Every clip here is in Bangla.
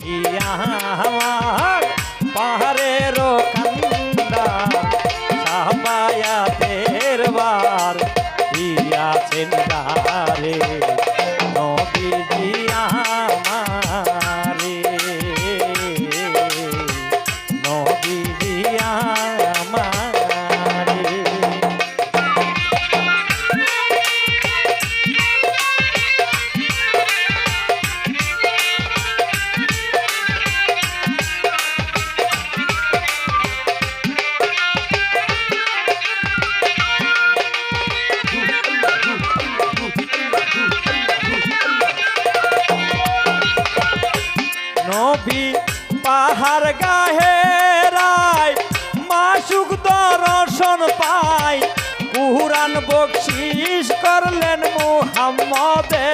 ইয়া আমার পাহাড়ের কুরান বকশিস করলেন মুহাম্মদের।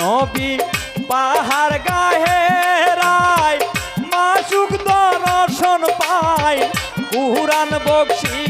নবী পাহাড় গাহে রায় মাসুক দর্শন পাই কুরান বকশিস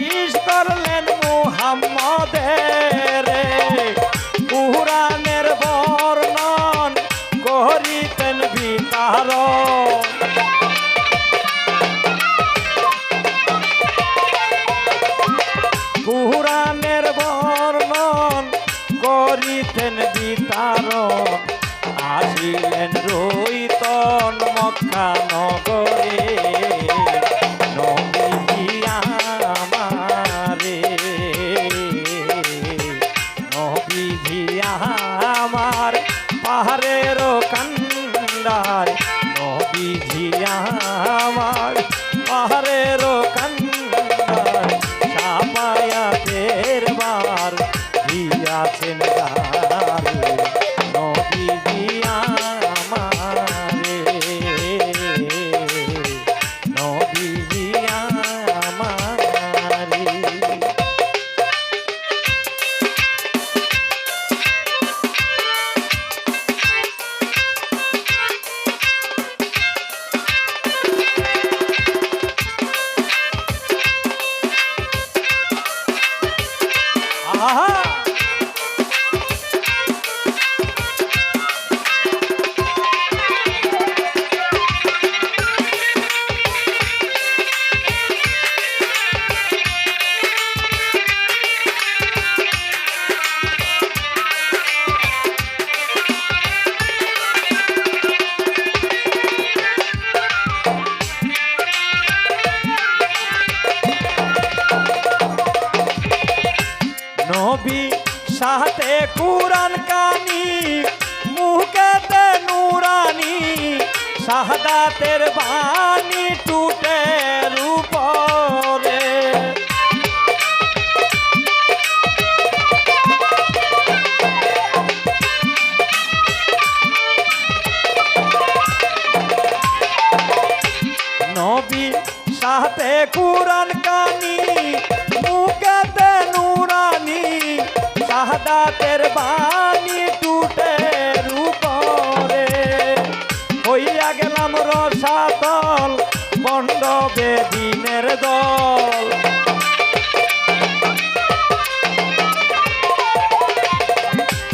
সাথে কুরান কানি মুখেতে নুরানি শাহাদাতের বাণী টুটে রূপরে বেদিনের দল।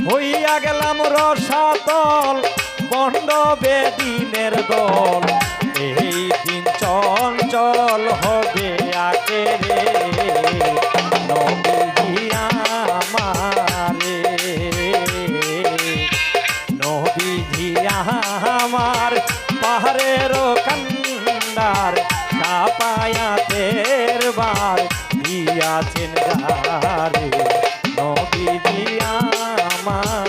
হইয়া গেলাম রসাতল বন্ড বেদিনের দল। এই দিন চঞ্চল হবে আকে রে নবীজি আমারে। নবীজি আমার পাহাড়ের সাপায়াতের বার দিয়াছেন গারে। নবীজি আমারে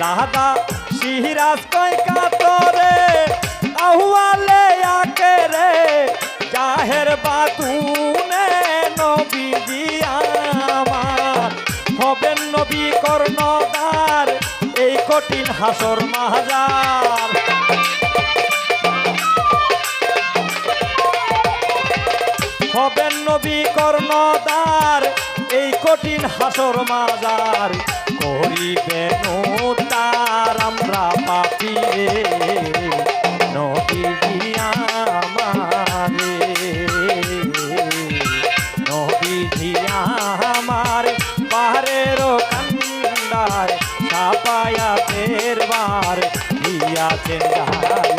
দাদা সিরাজ কয় কাতরে? আহুয়ালে আকে রে। জাহের বাতুনে নবীজি আমার হবেন নবী এই কঠিন হাসর মাহাজার। হবেন নবী কর্ণদার এই কঠিন হাসর মাজার করিবেন তার আমরা পাপিয়ে ফেরবার দিয়াছেন গায়ে